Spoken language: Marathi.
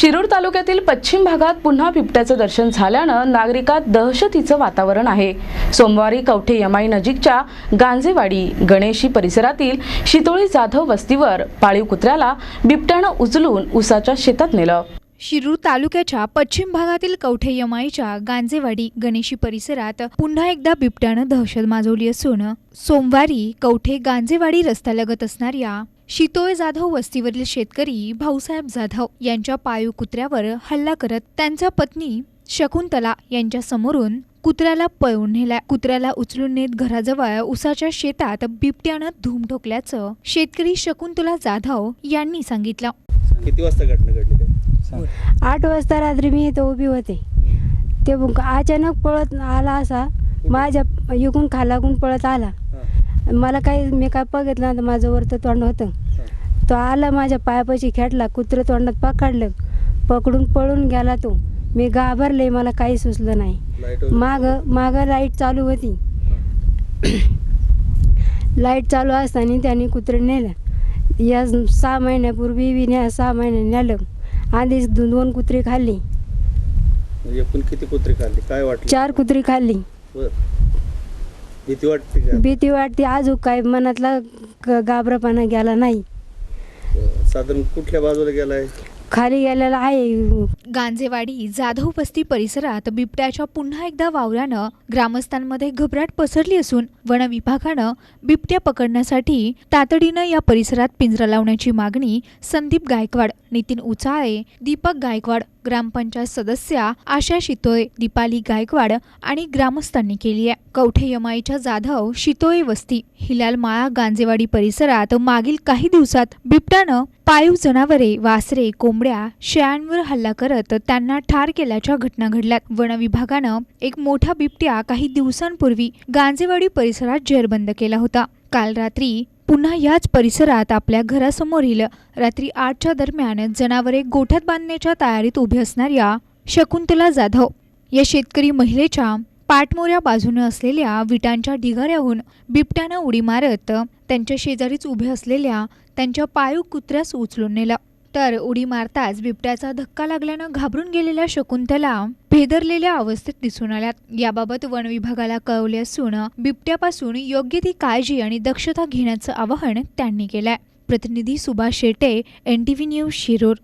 शिरूर तालुक्यातील पश्चिम भागात पुन्हा बिबट्याचं दर्शन झाल्यानं नागरिकात दहशतीचं वातावरण आहे. सोमवारी कवठे यमाई नजीकच्या गांजेवाडी गणेशी परिसरातील शितोळी जाधव वस्तीवर पाळीव कुत्र्याला बिबट्यानं उचलून उसाच्या शेतात नेलं. शिरूर तालुक्याच्या पश्चिम भागातील कवठे यमाईच्या गांजेवाडी गणेशी परिसरात पुन्हा एकदा बिबट्यानं दहशत माजवली असून सोमवारी कवठे गांजेवाडी रस्त्यालगत असणाऱ्या शितोय जाधव वस्तीवरील शेतकरी भाऊसाहेब जाधव यांच्या पाळीव कुत्र्यावर हल्ला करत त्यांच्या पत्नी शकुंतला यांच्या समोरून कुत्र्याला पळून नेला. कुत्र्याला उचलून नेत घराजवळ उसाच्या शेतात बिबट्यानं धूम ठोकल्याचं शेतकरी शकुंतला जाधव यांनी सांगितलं. किती वाजता घटना आठ वाजता रात्री मी इथं उभी होते. ते अचानक पळत आला असा माझ्या इकून खालाकून पळत आला. मला काही मी काय बघितलं नव्हतं माझं वरतं तोंड होतं. तो आला माझ्या पायापाशी खेटला कुत्रं तोंडात पकडलं. पकडून पळून गेला तो. मी घाबरले मला काही सुचलं नाही. माग माग लाइट चालू होती. लाइट चालू असताना त्यांनी कुत्रं नेलं. या सहा महिन्यापूर्वी न्या सहा महिने नेलं. आधीच दो- दोन कुत्री खाल्ली. म्हणजे एकूण किती कुत्रे खाल्ली? काय वाटलं? चार कुत्री खाल्ली. बर. भीती वाटते का? भीती वाटते अजून काय मनातला ग- गाबरापणा गेला नाही. साधारण कुठल्या बाजूला गेलाय? खाली गेलेला आहे. गांजेवाडी जाधव वस्ती परिसरात बिबट्याच्या पुन्हा एकदा वावरानं ग्रामस्थांमध्ये घबराट पसरली असून वन विभागानं बिबट्या पकडण्यासाठी तातडीनं या परिसरात पिंजरा लावण्याची मागणी संदीप गायकवाड नितीन उचाळे दीपक गायकवाड ग्रामपंचायत सदस्या आशा शितोय दीपाली गायकवाड आणि ग्रामस्थांनी केली आहे. कवठे यमाईच्या जाधव शितोळे वस्ती हिलाल माळा गांजेवाडी परिसरात मागील काही दिवसात बिबट्यानं पाळीव जनावरे वासरे कोंबड्या शेळ्यांवर हल्ला करत त्यांना ठार केल्याच्या घटना घडल्यात. वन विभागानं एक मोठा बिबट्या काही दिवसांपूर्वी गांजेवाडी परिसरात जेरबंद केला होता. काल रात्री पुन्हा याच परिसरात आपल्या घरासमोरील रात्री आठच्या दरम्यान जनावरे गोठ्यात बांधण्याच्या तयारीत उभी असणाऱ्या शकुंतला जाधव. या शेतकरी महिलेच्या पाठमोऱ्या बाजूने असलेल्या विटांच्या ढिगाऱ्याहून बिबट्यानं उडी मारत त्यांच्या शेजारीच उभे असलेल्या त्यांच्या पाळीव कुत्र्यास उचलून नेलं. तर उडी मारताच बिबट्याचा धक्का लागल्यानं घाबरून गेलेल्या शकुंतला भेदरलेल्या अवस्थेत दिसून आल्यात. याबाबत वन विभागाला कळवले असून बिबट्यापासून योग्य ती काळजी आणि दक्षता घेण्याचं आवाहन त्यांनी केलंय. प्रतिनिधी Subhash Shete N T V news Shirur.